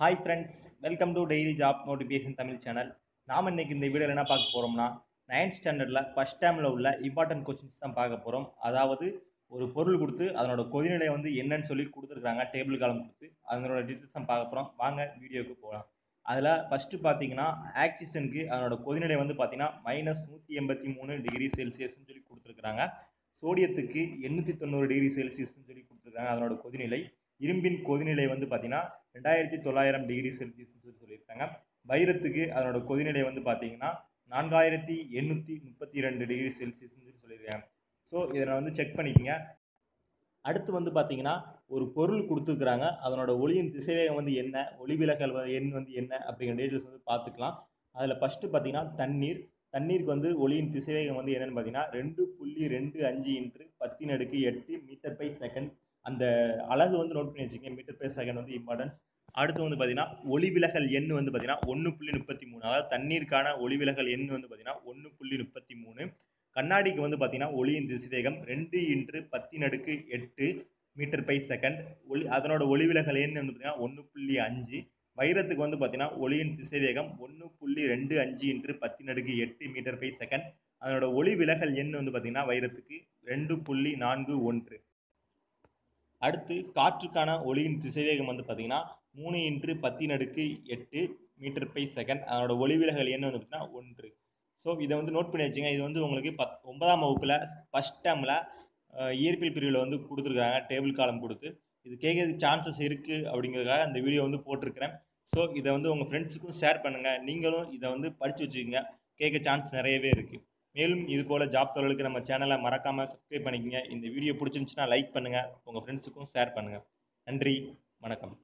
Hi friends welcome to daily job notification Tamil channel நாம் இன்னைக்கு இந்த வீடியோவில் என்ன பார்க்க போகிறோம்னா நைன்த் ஸ்டாண்டர்டில் ஃபஸ்ட் டைமில் உள்ள இம்பார்ட்டன்ட் கொஸ்டின்ஸ் தான் பார்க்க போகிறோம் அதாவது ஒரு பொருள் கொடுத்து அதனோட கொதிநிலை வந்து என்னன்னு சொல்லி கொடுத்துருக்காங்க டேபிள் காலம் கொடுத்து அதனோட டீட்டெயில்ஸ் தான் பார்க்க போகிறோம் வாங்க வீடியோவுக்கு போகலாம். அதில் ஃபஸ்ட்டு பார்த்தீங்கன்னா ஆக்சிஜனுக்கு அதனோட கொதிநிலை வந்து பார்த்திங்கன்னா மைனஸ் நூற்றி எண்பத்தி மூணு டிகிரி செல்சியஸ்ன்னு சொல்லி கொடுத்துருக்குறாங்க. சோடியத்துக்கு எண்ணூற்றி தொண்ணூறு டிகிரி செல்சியஸ்ன்னு சொல்லி கொடுத்துருக்காங்க அதனோட கொதிநிலை. இரும்பின் கொதிநிலை வந்து பார்த்தீங்கன்னா ரெண்டாயிரத்தி தொள்ளாயிரம் டிகிரி செல்சியஸ்னு சொல்லி சொல்லியிருக்காங்க. வைரத்துக்கு அதனோட கொதிநிலை வந்து பார்த்தீங்கன்னா நான்காயிரத்தி எண்ணூற்றி முப்பத்தி ரெண்டு டிகிரி செல்சியஸ்னு சொல்லி சொல்லியிருக்காங்க. ஸோ இதை நான் வந்து செக் பண்ணிக்கோங்க. அடுத்து வந்து பார்த்தீங்கன்னா ஒரு பொருள் கொடுத்துருக்குறாங்க. அதனோட ஒளியின் திசைவேகம் வந்து என்ன ஒளிவிலகல் எண் வந்து என்ன அப்படிங்கிற டீட்டெயில்ஸ் வந்து பார்த்துக்கலாம். அதில் ஃபஸ்ட்டு பார்த்தீங்கன்னா தண்ணீர். தண்ணீருக்கு வந்து ஒளியின் திசைவேகம் வந்து என்னென்னு பார்த்தீங்கன்னா ரெண்டு புள்ளி ரெண்டு அஞ்சு இன்று பத்தின் அடுக்கு எட்டு மீட்டர் பை செகண்ட் அந்த அழகு வந்து நோட் பண்ணி வச்சுக்கோங்க. மீட்டர் பேர் செகண்ட் வந்து இம்பார்ட்டன்ஸ் அடுத்து வந்து பார்த்தீங்கன்னா ஒளிவிலகல் எண் வந்து பார்த்தீங்கன்னா ஒன்று புள்ளி முப்பத்தி மூணு. அதாவது தண்ணீருக்கான ஒளிவிலகல் எண் வந்து பார்த்தீங்கன்னா ஒன்று புள்ளி முப்பத்தி மூணு. கண்ணாடிக்கு வந்து பார்த்தீங்கன்னா ஒளியின் திசைவேகம் ரெண்டு இன்று பத்தின் அடுக்கு எட்டு மீட்டர் பை செகண்ட் ஒளி அதனோட ஒளிவிலகல் எண் வந்து பார்த்தீங்கன்னா ஒன்று புள்ளி அஞ்சு. வைரத்துக்கு வந்து பார்த்தீங்கன்னா ஒளியின் திசைவேகம் ஒன்று புள்ளி ரெண்டு அஞ்சு இன்று பத்தின் அடுக்கு எட்டு மீட்டர் பை செகண்ட் அதனோட ஒளி விலகல் எண் வந்து பார்த்தீங்கன்னா வைரத்துக்கு ரெண்டு புள்ளி நான்கு ஒன்று. அடுத்து காற்றுக்கான ஒளியின் திசைவேகம் வந்து பார்த்தீங்கன்னா மூணு இன்று பத்தின் அடுக்கு எட்டு மீட்டர் பை செகண்ட் அதனோட ஒளி விலகல் வந்து பார்த்தீங்கன்னா ஒன்று. ஸோ இதை வந்து நோட் பண்ணி வச்சுங்க. இது வந்து உங்களுக்கு பத் ஒன்பதாம் வகுப்பில் ஃபஸ்ட் டேமில் இயற்பியல் பிரிவில் வந்து கொடுத்துருக்காங்க டேபிள் காலம் கொடுத்து. இது கேட்கறதுக்கு சான்சஸ் இருக்குது அப்படிங்கிறதுக்காக அந்த வீடியோ வந்து போட்டிருக்கிறேன். ஸோ இதை வந்து உங்கள் ஃப்ரெண்ட்ஸுக்கும் ஷேர் பண்ணுங்கள் நீங்களும் இதை வந்து படித்து வச்சுக்கோங்க. கேட்க சான்ஸ் நிறையவே இருக்குது மேலும் இது போல் ஜாப் தொழிலுக்கு நம்ம சேனலை மறக்காமல் சப்ஸ்கிரைப் பண்ணிக்கங்க. இந்த வீடியோ பிடிச்சிருந்துச்சுன்னா லைக் பண்ணுங்கள் உங்கள் ஃப்ரெண்ட்ஸுக்கும் ஷேர் பண்ணுங்கள் நன்றி. வணக்கம்.